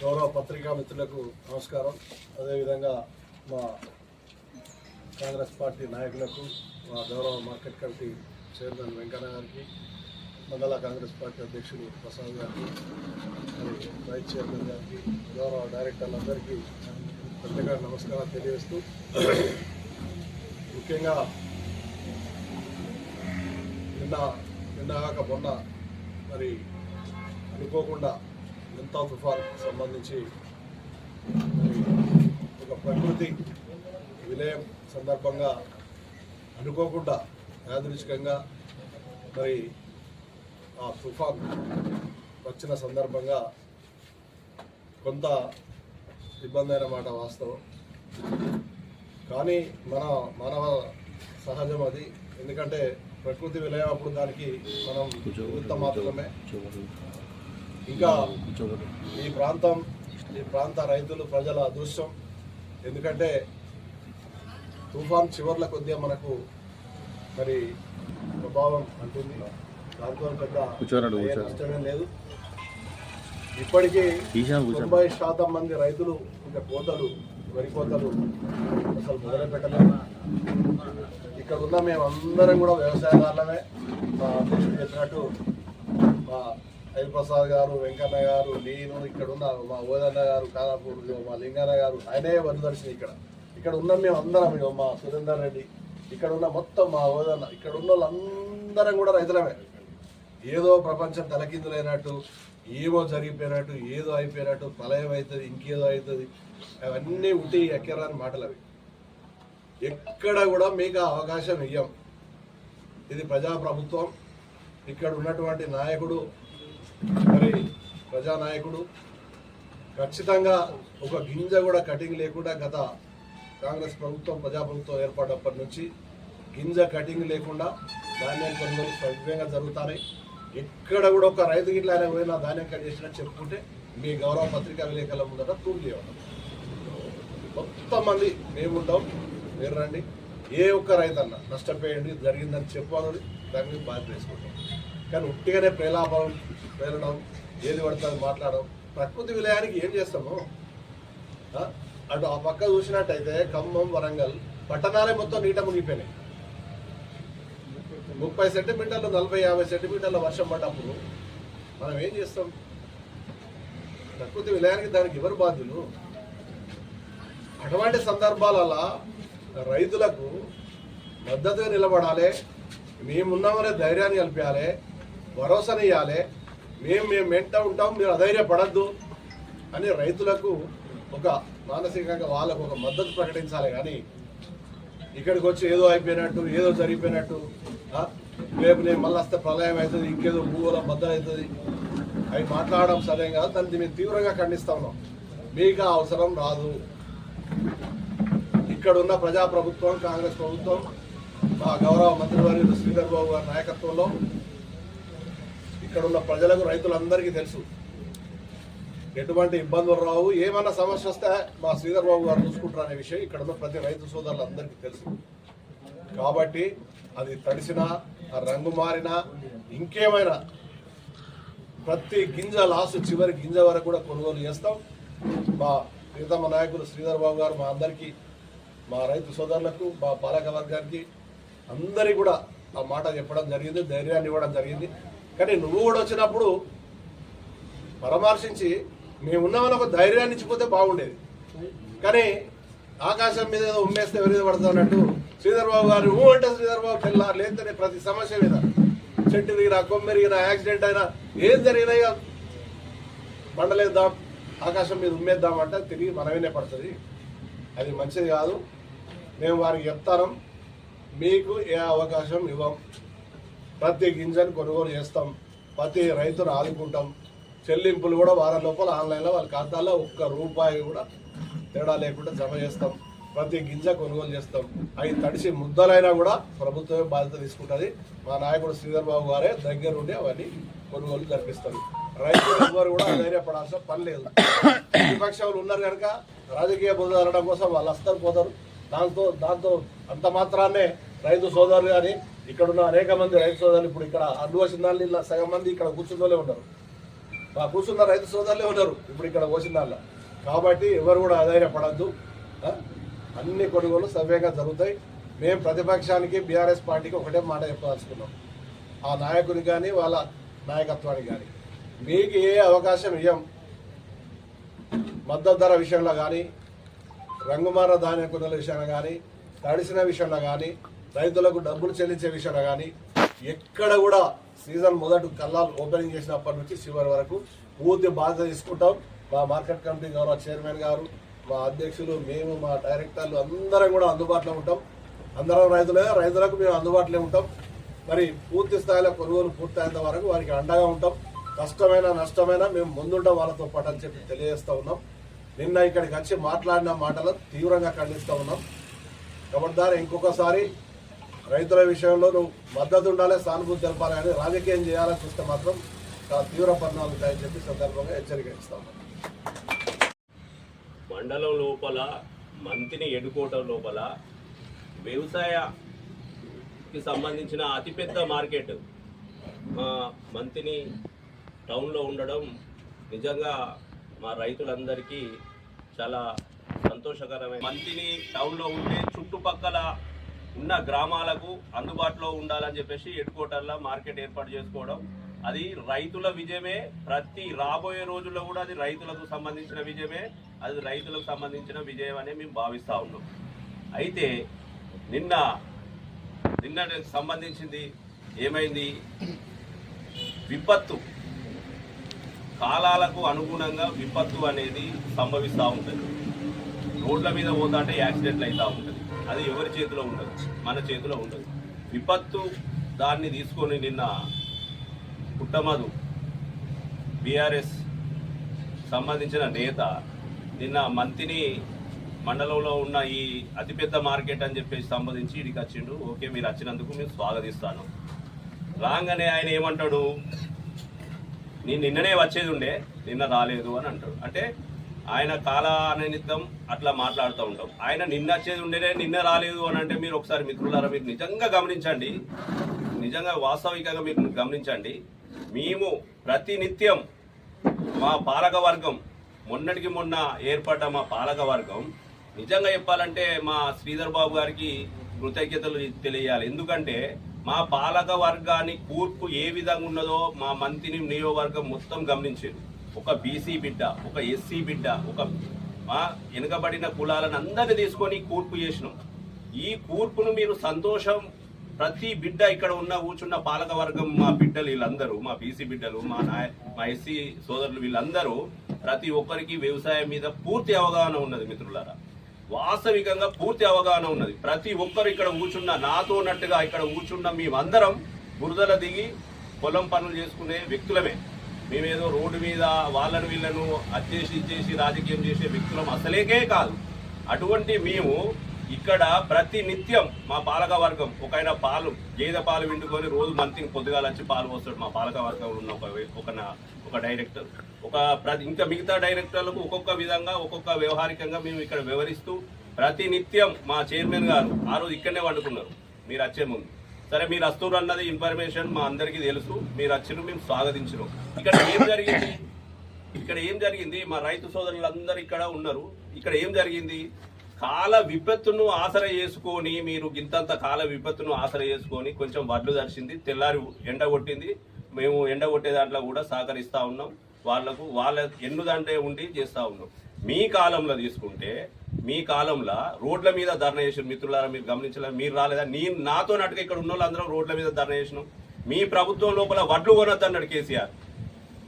గౌరవ పత్రికా మిత్రులకు నమస్కారం. అదేవిధంగా మా కాంగ్రెస్ పార్టీ నాయకులకు మా గౌరవ మార్కెట్ కమిటీ చైర్మన్ వెంకన్న గారికి మండల కాంగ్రెస్ పార్టీ అధ్యక్షుడు ప్రసాద్ గారికి వైస్ చైర్మన్ గారికి గౌరవ డైరెక్టర్లందరికీ పెద్దగా నమస్కారం తెలియజేస్తూ ముఖ్యంగా నిన్న నిన్న కాక మొన్న మరి అనుకోకుండా మెంతా తుఫాన్ సంబంధించి ఒక ప్రకృతి విలయం సందర్భంగా అనుకోకుండా యాదృచ్ఛికంగా మరి ఆ తుఫాన్ వచ్చిన సందర్భంగా కొంత ఇబ్బంది అయిన మాట వాస్తవం. కానీ మన మానవ సహజం అది. ఎందుకంటే ప్రకృతి విలయం అప్పుడు దానికి మనం మాత్రమే ఇంకా ఈ ప్రాంతం ఈ ప్రాంత రైతులు ప్రజల అదృష్టం. ఎందుకంటే తుఫాన్ చివర్ల కొద్దిగా మనకు మరి ప్రభావం అంటుంది. దాంతో పెద్ద. నష్టమేం లేదు. ఇప్పటికీ. తొంభై శాతం మంది రైతులు ఇంకా కోతలు వరి కోతలు అసలు మొదలు పెట్టలేదు ఇక్కడ ఉన్న మేము అందరం కూడా వ్యవసాయదారులమే. మా అధ్యక్షుడు చెప్పినట్టు మా హరిప్రసాద్ గారు వెంకన్న గారు నేను ఇక్కడ ఉన్న మా ఓదన్న గారు కాదాపూర్ మా లింగన్న గారు ఆయనే వరదర్శిని ఇక్కడ. ఇక్కడ ఉన్న మేము అందరం మా సురేందర్ రెడ్డి ఇక్కడ ఉన్న మొత్తం మా ఓదన్న ఇక్కడ ఉన్న వాళ్ళందరం కూడా రైతులమే. ఏదో ప్రపంచం తలకిందులైనట్టు ఏమో జరిగిపోయినట్టు ఏదో అయిపోయినట్టు ప్రళయం అవుతుంది ఇంకేదో అవుతుంది. అవన్నీ ఉట్టి ఎక్కరాని మాటలు అవి ఎక్కడ కూడా మీకు అవకాశం ఇయ్యం. ఇది ప్రజాప్రభుత్వం. ఇక్కడ ఉన్నటువంటి నాయకుడు మరి ప్రజానాయకుడు. ఖచ్చితంగా ఒక గింజ కూడా కటింగ్ లేకుండా గత కాంగ్రెస్ ప్రభుత్వం ప్రజాప్రభుత్వం ఏర్పడినప్పటి నుంచి గింజ కటింగ్ లేకుండా ధాన్యం కొనుగోలు సవ్యంగా జరుగుతున్నాయి ఎక్కడ కూడా ఒక రైతు గిట్ల ఆయన పోయినా ధాన్యం కట్ చేసినట్టు చెప్పుకుంటే మీ గౌరవ పత్రికా విలేకరుల ముందట ప్రూవ్ మొత్తం మంది మేముంటాం మీరు రండి. ఏ ఒక్క రైతన్న నష్టపోయండి జరిగిందని చెప్పాలని దాని మీద బాధ్యత వేసుకుంటాం. కానీ ఉట్టిగానే ప్రేలాపం పేలడం ఏది పడుతుంది మాట్లాడడం. ప్రకృతి విలయానికి ఏం చేస్తాము? అటు ఆ పక్క చూసినట్టయితే ఖమ్మం వరంగల్ పట్టణాలే మొత్తం నీట మునిగిపోయినాయి. ముప్పై సెంటీమీటర్లు నలభై యాభై సెంటీమీటర్ల వర్షం పడ్డప్పుడు మనం ఏం చేస్తాం? ప్రకృతి విలయానికి దానికి ఎవరు బాధ్యులు? అటువంటి సందర్భాలలో రైతులకు మద్దతుగా నిలబడాలి మేమున్నామనే ధైర్యాన్ని కల్పించాలి భరోసాని ఇవ్వాలి మేము మేము వెంట ఉంటాం మీరు అధైర్యపడద్దు అని రైతులకు ఒక మానసికంగా వాళ్ళకు ఒక మద్దతు ప్రకటించాలి కానీ ఇక్కడికి వచ్చి ఏదో అయిపోయినట్టు ఏదో జరిగిపోయినట్టు రేపు నేను మళ్ళీ వస్తే ప్రళయం అవుతుంది ఇంకేదో భూగోళం బద్దలు అవుతుంది. అవి మాట్లాడడం సరేం కాదు దాన్ని మేము తీవ్రంగా ఖండిస్తా ఉన్నాం. మీకు అవసరం రాదు. ఇక్కడున్న ప్రజాప్రభుత్వం కాంగ్రెస్ ప్రభుత్వం మా గౌరవ మంత్రివర్యులు శ్రీధర్ బాబు గారి నాయకత్వంలో ఇక్కడ ఉన్న ప్రజలకు రైతులందరికీ తెలుసు. ఎటువంటి ఇబ్బందులు రావు. ఏమైనా సమస్య వస్తే మా శ్రీధర్ బాబు గారు చూసుకుంటారు అనే విషయం ఇక్కడ ఉన్న ప్రతి రైతు సోదరులందరికీ తెలుసు. కాబట్టి అది తడిసినా ఆ రంగు మారినా ఇంకేమైనా ప్రతి గింజ లాసు చివరి గింజ వరకు కూడా కొనుగోలు చేస్తాం. మా ప్రీతమ నాయకులు శ్రీధర్ బాబు గారు మా అందరికీ మా రైతు సోదరులకు మా పాలక వర్గానికి అందరికీ కూడా ఆ మాట చెప్పడం జరిగింది ధైర్యాన్ని ఇవ్వడం జరిగింది. కానీ నువ్వు కూడా వచ్చినప్పుడు పరామర్శించి మేము ఉన్నామని ఒక ధైర్యాన్ని ఇచ్చిపోతే బాగుండేది. కానీ ఆకాశం మీద ఏదో ఉమ్మేస్తే ఎవరిదో పడుతుంది అన్నట్టు శ్రీధర్బాబు గారు ఊ అంటే శ్రీధర్బాబు బాబు లేదంటే ప్రతి సమస్య మీద. చెట్టు దిగినా కొమ్మెరిగినా యాక్సిడెంట్ అయినా ఏం జరిగినా ఇక బండలేద్దాం ఆకాశం మీద ఉమ్మేద్దాం అంటే తిరిగి మనమేనే పడుతుంది. అది మంచిది కాదు. మేము వారికి చెప్తాను మీకు ఏ అవకాశం ఇవ్వం. ప్రతి గింజను కొనుగోలు చేస్తాం ప్రతి రైతును ఆదుకుంటాం. చెల్లింపులు కూడా వారం లోపల ఆన్లైన్లో వాళ్ళ ఖాతాలో ఒక్క రూపాయి కూడా తేడా లేకుండా జమ చేస్తాం. ప్రతి గింజ కొనుగోలు చేస్తాం. అవి తడిసి ముద్దలైనా కూడా ప్రభుత్వమే బాధ్యత తీసుకుంటుంది. మా నాయకుడు శ్రీధర్ బాబు గారే దగ్గర ఉండి అవన్నీ కొనుగోలు జరిపిస్తారు. రైతులు ఎవ్వరు కూడా ధైర్యపడాల్సిన పని లేదు. విపక్షాలు ఉన్నారు కనుక రాజకీయ బుద్ధి కోసం వాళ్ళు వస్తారు పోతారు. దాంతో దాంతో అంత మాత్రాన్నే రైతు సోదరులు కానీ ఇక్కడ ఉన్న అనేక మంది రైతు సోదరులు ఇప్పుడు ఇక్కడ అడ్డు వచ్చిన ఇలా సగం మంది ఇక్కడ కూర్చున్నోళ్ళే ఉన్నారు. మా కూర్చున్న రైతు సోదరులే ఉన్నారు ఇప్పుడు ఇక్కడ కోసినాళ్ళ కాబట్టి ఎవరు కూడా ఆధారపడద్దు అన్ని కొనుగోలు సవ్యంగా జరుగుతాయి. మేము ప్రతిపక్షానికి బీఆర్ఎస్ పార్టీకి ఒకటే మాట చెప్పదలుచుకున్నాం. ఆ నాయకుని కానీ వాళ్ళ నాయకత్వానికి కానీ మీకు ఏ అవకాశం ఇవ్వం మద్దతు ధర విషయంలో కానీ రంగుమార ధాన్య కొనుగోలు విషయంలో కానీ తడిసిన విషయంలో కానీ రైతులకు డబ్బులు చెల్లించే విషయంలో కానీ ఎక్కడ కూడా సీజన్ మొదటి కల్లాలు ఓపెనింగ్ చేసినప్పటి నుంచి చివరి వరకు పూర్తి బాధ్యత తీసుకుంటాం. మా మార్కెట్ కమిటీ గౌరవ చైర్మన్ గారు మా అధ్యక్షులు మేము మా డైరెక్టర్లు అందరం కూడా అందుబాటులో ఉంటాం. అందరం రైతులే రైతులకు మేము అందుబాటులో ఉంటాం. మరి పూర్తి స్థాయిలో కొనుగోలు పూర్తయ్యేంత వరకు వారికి అండగా ఉంటాం. కష్టమైన నష్టమైన మేము ముందుంటాం వాళ్ళతో పాటు అని చెప్పి తెలియజేస్తూ ఉన్నాం. నిన్న ఇక్కడికి వచ్చి మాట్లాడిన మాటలు తీవ్రంగా ఖండిస్తూ ఉన్నాం. కాబట్టి ఇంకొకసారి రైతుల విషయంలో నువ్వు మద్దతు ఉండాలి సానుభూతి తెలపాలి కానీ రాజకీయం చేయాలని చూస్తే మాత్రం చాలా తీవ్ర పరిణామాలు ఉంటాయని చెప్పి సందర్భంగా హెచ్చరిక ఇస్తాం. మండలం లోపల మంత్రిని ఎడుకోవటం లోపల వ్యవసాయకి సంబంధించిన అతిపెద్ద మార్కెట్. మా మంత్రిని టౌన్లో ఉండడం నిజంగా మా రైతులందరికీ చాలా సంతోషకరమైన మంత్రిని టౌన్లో ఉండే చుట్టుపక్కల ఉన్న గ్రామాలకు అందుబాటులో ఉండాలని చెప్పేసి ఎడుకోటల్లో మార్కెట్ ఏర్పాటు చేసుకోవడం. అది రైతుల విజయమే. ప్రతి రాబోయే రోజుల్లో కూడా అది రైతులకు సంబంధించిన విజయమే. అది రైతులకు సంబంధించిన విజయం అని మేము భావిస్తూ ఉన్నాం. అయితే నిన్న నిన్న సంబంధించింది ఏమైంది? విపత్తు. కాలాలకు అనుగుణంగా విపత్తు అనేది సంభవిస్తూ ఉంటుంది. రోడ్ల మీద పోతుంటే యాక్సిడెంట్లు అవుతూ ఉంటాయి. అది ఎవరి చేతిలో ఉండదు. మన చేతిలో ఉండదు. విపత్తు దాన్ని తీసుకొని నిన్న పుట్టమధు బీఆర్ఎస్ సంబంధించిన నేత నిన్న మంత్రిని మండలంలో ఉన్న ఈ అతిపెద్ద మార్కెట్ అని చెప్పేసి సంబంధించి ఇడికి వచ్చిండు. ఓకే మీరు వచ్చినందుకు మేము స్వాగతిస్తాను. రాగానే ఆయన ఏమంటాడు? నేను నిన్ననే వచ్చేది ఉండే నిన్న రాలేదు అని అంటాడు. అంటే ఆయన కాలానిమిత్తం అట్లా మాట్లాడుతూ ఉంటాం. ఆయన నిన్న వచ్చేది ఉండేనే నిన్న రాలేదు అని అంటే మీరు ఒకసారి మిత్రులారా మీరు నిజంగా గమనించండి. నిజంగా వాస్తవికంగా మీరు గమనించండి. మేము ప్రతినిత్యం మా పాలక వర్గం మొన్నటికి మొన్న ఏర్పడ్డ మా పాలక వర్గం నిజంగా చెప్పాలంటే మా శ్రీధర్ బాబు గారికి కృతజ్ఞతలు తెలియాలి. ఎందుకంటే మా పాలక వర్గాన్ని కూర్పు ఏ విధంగా ఉన్నదో మా మంత్రిని నియోజకవర్గం మొత్తం గమనించారు ఒక బీసీ బిడ్డ ఒక ఎస్సీ బిడ్డ ఒక మా వెనుకబడిన కులాలను అందరినీ తీసుకొని కూర్పు చేసినాం. ఈ కూర్పును మీరు సంతోషం ప్రతి బిడ్డ ఇక్కడ ఉన్న కూర్చున్న పాలక వర్గం మా బిడ్డలు వీళ్ళందరూ మా బీసీ బిడ్డలు మా నాయ మా ఎస్సీ సోదరులు వీళ్ళందరూ ప్రతి ఒక్కరికి వ్యవసాయం మీద పూర్తి అవగాహన ఉన్నది మిత్రులారా. వాస్తవికంగా పూర్తి అవగాహన ఉన్నది. ప్రతి ఒక్కరు ఇక్కడ కూర్చున్న నాతో ఉన్నట్టుగా ఇక్కడ కూర్చున్న మేమందరం బురదల దిగి పొలం పనులు చేసుకునే వ్యక్తులమే. మేమేదో రోడ్డు మీద వాళ్ళను వీళ్ళను అచ్చేసి ఇచ్చేసి రాజకీయం చేసే వ్యక్తులం అసలేకే కాదు. అటువంటి మేము ఇక్కడ ప్రతి నిత్యం మా పాలక వర్గం ఒక ఆయన పాలు గేదె పాలు విండుకొని రోజు మంత్రి పొద్దుగాల వచ్చి పాలు పోస్తాడు మా పాలక వర్గంలో ఉన్న ఒక ఒక ఒక డైరెక్టర్. ఒక ప్రతి ఇంకా మిగతా డైరెక్టర్లకు ఒక్కొక్క విధంగా ఒక్కొక్క వ్యవహారికంగా మేము ఇక్కడ వివరిస్తూ ప్రతి నిత్యం మా చైర్మన్ గారు ఆ రోజు ఇక్కడనే వండుకున్నారు. మీరు వచ్చే ముందు. సరే మీరు వస్తున్నారు అన్నది ఇన్ఫర్మేషన్ మా అందరికీ తెలుసు. మీరు వచ్చిన మేము స్వాగతించరు ఇక్కడ ఏం జరిగింది? ఇక్కడ ఏం జరిగింది? మా రైతు సోదరులందరూ ఇక్కడ ఉన్నారు. ఇక్కడ ఏం జరిగింది? కాల విపత్తును ఆసర చేసుకొని మీరు ఇంతంత కాల విపత్తును ఆసర చేసుకొని కొంచెం వడ్లు దర్శింది తెల్లారి ఎండ కొట్టింది. మేము ఎండ కొట్టే దాంట్లో కూడా సహకరిస్తూ ఉన్నాం. వాళ్ళకు వాళ్ళ ఎన్నుదంటే ఉండి చేస్తూ ఉన్నాం. మీ కాలంలో తీసుకుంటే మీ కాలంలో రోడ్ల మీద ధర్నా చేసిన మిత్రులారా మీరు గమనించలే మీరు రాలేదా? నేను నాతో నటుగా ఇక్కడ ఉన్న వాళ్ళందరం రోడ్ల మీద ధర్నా చేసినాం. మీ ప్రభుత్వం లోపల వడ్లు కొనొద్దు అన్నాడు కేసీఆర్.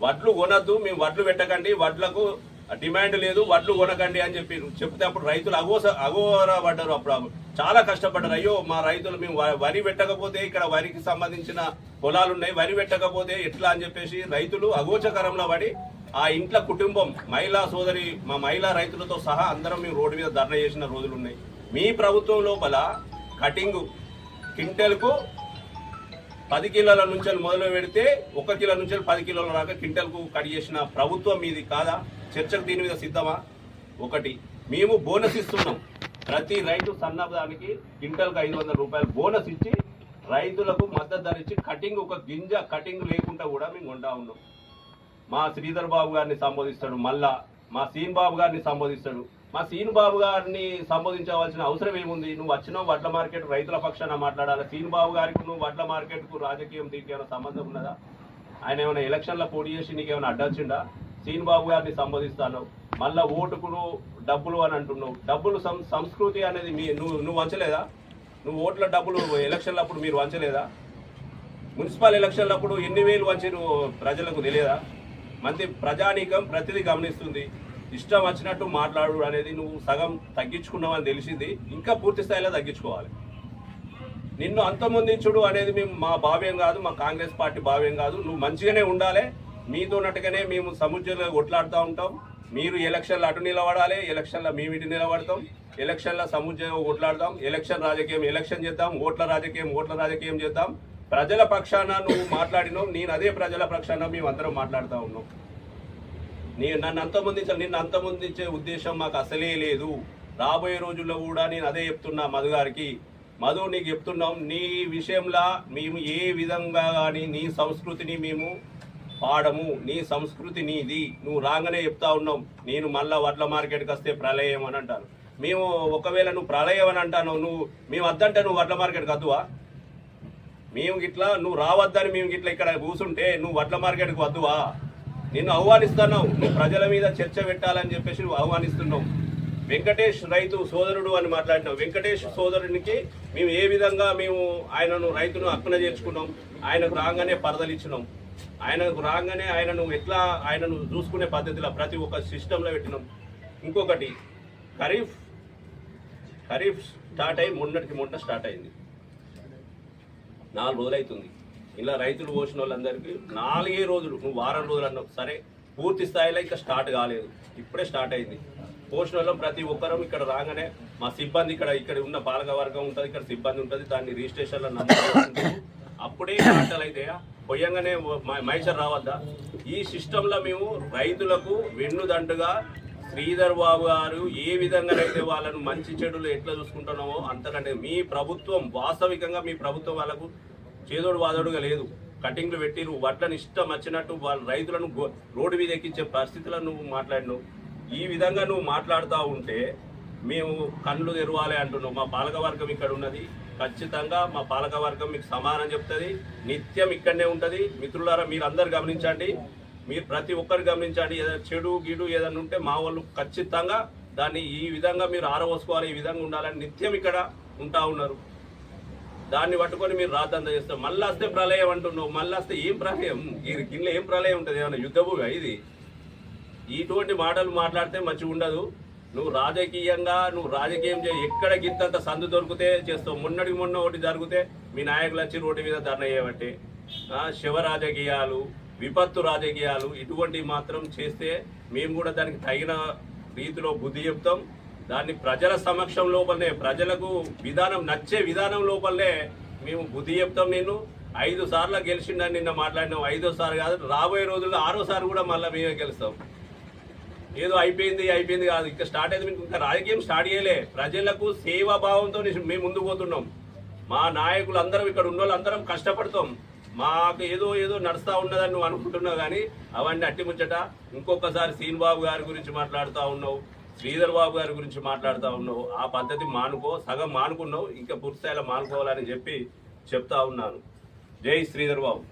వడ్లు కొనద్దు మేము వడ్లు పెట్టకండి వడ్లకు డిమాండ్ లేదు వడ్లు కొనకండి అని చెప్పి చెప్తే అప్పుడు రైతులు అగోస అఘోర పడ్డారు అప్పుడు చాలా కష్టపడ్డారు. అయ్యో మా రైతులు మేము వ- వరి పెట్టకపోతే ఇక్కడ వరికి సంబంధించిన పొలాలు ఉన్నాయి వరి పెట్టకపోతే ఎట్లా అని చెప్పేసి రైతులు అగోచకరంలో పడి ఆ ఇంట్లో కుటుంబం మహిళా సోదరి మా మహిళా రైతులతో సహా అందరం మేము రోడ్డు మీద ధర్నా చేసిన రోజులు ఉన్నాయి. మీ ప్రభుత్వం లోపల కటింగ్ క్వింటల్కు పది కిలోల నుంచి మొదలు పెడితే ఒక కిలో నుంచి పది కిలోల దాకా క్వింటల్కు కట్ చేసిన ప్రభుత్వం మీది కాదా? చర్చకు దీని మీద సిద్ధమా? ఒకటి మేము బోనస్ ఇస్తున్నాం. ప్రతి రైతు సన్నదానికి క్వింటల్కి ఐదు వందల రూపాయలు బోనస్ ఇచ్చి రైతులకు మద్దతు ధర ఇచ్చి కటింగ్ ఒక గింజ కటింగ్ లేకుండా కూడా మేము కొంటా ఉన్నాం. మా శ్రీధర్ బాబు గారిని సంబోధిస్తాడు మళ్ళా మా సీన్ బాబు గారిని సంబోధిస్తాడు. మా సీన్ బాబు గారిని సంబోధించవలసిన అవసరం ఏముంది? నువ్వు వచ్చినావు వడ్ల మార్కెట్ రైతుల పక్షాన మాట్లాడాలి? సీన్ బాబు గారికి నువ్వు వడ్ల మార్కెట్కు రాజకీయం దీనికి ఏమైనా సంబంధం ఉన్నదా? ఆయన ఏమైనా ఎలక్షన్ల పోటీ చేసి నీకు ఏమైనా అడ్డొచ్చిండా సీన్ బాబు గారిని సంబోధిస్తాను. మళ్ళా ఓటుకు డబ్బులు అని అంటున్నావు. డబ్బులు సం- సంస్కృతి అనేది మీ నువ్వు నువ్వు వంచలేదా? నువ్వు ఓట్ల డబ్బులు ఎలక్షన్లప్పుడు మీరు వంచలేదా? మున్సిపల్ ఎలక్షన్లప్పుడు ఎన్ని వేలు వంచారు ప్రజలకు తెలియదా? మంది ప్రజానీకం ప్రతిదీ గమనిస్తుంది. ఇష్టం వచ్చినట్టు మాట్లాడు అనేది నువ్వు సగం తగ్గించుకున్నావని తెలిసింది. ఇంకా పూర్తి స్థాయిలో తగ్గించుకోవాలి. నిన్ను అంతమొందించుడు అనేది మేము మా భావ్యం కాదు మా కాంగ్రెస్ పార్టీ భావ్యం కాదు. నువ్వు మంచిగానే ఉండాలి. మీతో ఉన్నట్టుగానే మేము సముద్రంలో కొట్లాడుతూ ఉంటాం. మీరు ఎలక్షన్లు అటు నిలబడాలి ఎలక్షన్లో మేము ఇటు నిలబడతాం. ఎలక్షన్లో సముద్రంగా కొట్లాడదాం ఎలక్షన్ రాజకీయం ఎలక్షన్ చేద్దాం. ఓట్ల రాజకీయం ఓట్ల రాజకీయం చేద్దాం. ప్రజల పక్షాన నువ్వు మాట్లాడినావు నేను అదే ప్రజల పక్షాన మేము అందరం మాట్లాడుతూ ఉన్నాం. నేను నన్ను అంతమొందించాలి నిన్ను అంతమొందించే ఉద్దేశం మాకు అసలే లేదు. రాబోయే రోజుల్లో కూడా నేను అదే చెప్తున్నా మధు గారికి. మధు నీకు చెప్తున్నాం నీ విషయంలో మేము ఏ విధంగా కానీ నీ సంస్కృతిని మేము పాడము. నీ సంస్కృతి నీది. నువ్వు రాగానే చెప్తా ఉన్నాం నేను మళ్ళా వడ్ల మార్కెట్కి వస్తే ప్రళయం అని అంటాను మేము ఒకవేళ నువ్వు ప్రళయం అని అంటాను నువ్వు మేము వద్దంటే నువ్వు వడ్ల మార్కెట్కి వద్దువా? మేము గిట్లా నువ్వు రావద్దని మేము గిట్లా ఇక్కడ కూర్చుంటే నువ్వు వడ్ల మార్కెట్కి వద్దువా? నిన్ను ఆహ్వానిస్తున్నావు నువ్వు ప్రజల మీద చర్చ పెట్టాలని చెప్పేసి నువ్వు ఆహ్వానిస్తున్నావు వెంకటేష్ రైతు సోదరుడు అని మాట్లాడినావు. వెంకటేష్ సోదరునికి మేము ఏ విధంగా మేము ఆయనను రైతును అక్కున చేర్చుకున్నాం? ఆయనకు రాగానే పరదలిచ్చినాం ఆయనకు రాగానే ఆయనను ఎట్లా ఆయనను చూసుకునే పద్ధతిలో ప్రతి ఒక్క సిస్టంలో పెట్టినాం. ఇంకొకటి ఖరీఫ్ ఖరీఫ్ స్టార్ట్ అయ్యి మొన్నటికి మొన్న స్టార్ట్ అయింది. నాలుగు రోజులు అవుతుంది ఇలా రైతులు పోసిన వాళ్ళందరికీ నాలుగే రోజులు నువ్వు వారం రోజులు అన్నావు. సరే పూర్తి స్థాయిలో ఇంకా స్టార్ట్ కాలేదు. ఇప్పుడే స్టార్ట్ అయింది. పోసిన వాళ్ళం ప్రతి ఒక్కరం ఇక్కడ రాగానే మా సిబ్బంది ఇక్కడ ఇక్కడ ఉన్న బాలక వర్గం ఉంటుంది ఇక్కడ సిబ్బంది ఉంటుంది దాన్ని రిజిస్ట్రేషన్లో నమోదు అప్పుడే పంటలు అయితే పొయ్యంగానే మైసర్ రావద్దా? ఈ సిస్టంలో మేము రైతులకు వెన్నుదండుగా శ్రీధర్ బాబు గారు ఏ విధంగానైతే వాళ్ళను మంచి చెడులు ఎట్లా చూసుకుంటున్నామో అంతకంటే మీ ప్రభుత్వం వాస్తవికంగా మీ ప్రభుత్వం వాళ్ళకు చేదోడు వాదోడుగా లేదు. కటింగ్లు పెట్టిరు వడ్లను ఇష్టం వచ్చినట్టు వాళ్ళ రైతులను రోడ్డు మీద ఎక్కించే పరిస్థితులను నువ్వు మాట్లాడినావు. ఈ విధంగా నువ్వు మాట్లాడుతూ ఉంటే మేము కళ్ళు తెరవాలి అంటున్నావు మా పాలకవర్గం ఇక్కడ ఉన్నది. ఖచ్చితంగా మా పాలకవర్గం మీకు సమానం చెప్తుంది. నిత్యం ఇక్కడనే ఉంటుంది. మిత్రులారా మీరు అందరు గమనించండి. మీరు ప్రతి ఒక్కరు గమనించండి ఏదైనా చెడు గిడు ఏదైనా ఉంటే మా వాళ్ళు ఖచ్చితంగా దాన్ని ఈ విధంగా మీరు ఆరవోసుకోవాలి ఈ విధంగా ఉండాలని నిత్యం ఇక్కడ ఉంటా ఉన్నారు. దాన్ని పట్టుకొని మీరు రాద్దంత చేస్తారు. మళ్ళీ వస్తే ప్రళయం అంటున్నావు మళ్ళీ వస్తే ఏం ప్రళయం? ఈ గిన్నె ఏం ప్రళయం ఉంటుంది? ఏమైనా యుద్ధభూగా ఇది? ఇటువంటి మాటలు మాట్లాడితే మంచిగా ఉండదు. నువ్వు రాజకీయంగా నువ్వు రాజకీయం చే ఎక్కడ గింతంత సందు దొరికితే చేస్తావు. మొన్నటికి మొన్న ఒకటి జరిగితే మీ నాయకులు వచ్చి రోడ్డు మీద ధర్నా శివ రాజకీయాలు విపత్తు రాజకీయాలు ఇటువంటివి మాత్రం చేస్తే మేము కూడా దానికి తగిన రీతిలో బుద్ధి చెప్తాం. దాన్ని ప్రజల సమక్షం లోపలనే ప్రజలకు విధానం నచ్చే విధానం లోపలనే మేము బుద్ధి చెప్తాం నేను ఐదు సార్లు గెలిచిండని నిన్న మాట్లాడినాం. ఐదోసారి కాదు రాబోయే రోజుల్లో ఆరోసారి కూడా మళ్ళీ మేమే గెలుస్తాం. ఏదో అయిపోయింది అయిపోయింది కాదు. ఇంకా స్టార్ట్ అయింది మీకు ఇంకా రాజకీయం స్టార్ట్ చేయలే. ప్రజలకు సేవాభావంతో మేము ముందుకు పోతున్నాం. మా నాయకులు అందరం ఇక్కడ ఉన్న వాళ్ళందరం కష్టపడతాం. మాకు ఏదో ఏదో నడుస్తా ఉన్నదని నువ్వు అనుకుంటున్నావు కానీ అవన్నీ అట్టి ముచ్చట. ఇంకొకసారి సీన్ బాబు గారి గురించి మాట్లాడుతూ ఉన్నావు శ్రీధర్ బాబు గారి గురించి మాట్లాడుతూ ఉన్నావు. ఆ పద్ధతి మానుకో సగం మానుకున్నావు ఇంకా పూర్తిస్థాయిలో మానుకోవాలని చెప్పి చెప్తా ఉన్నాను. జై శ్రీధర్ బాబు.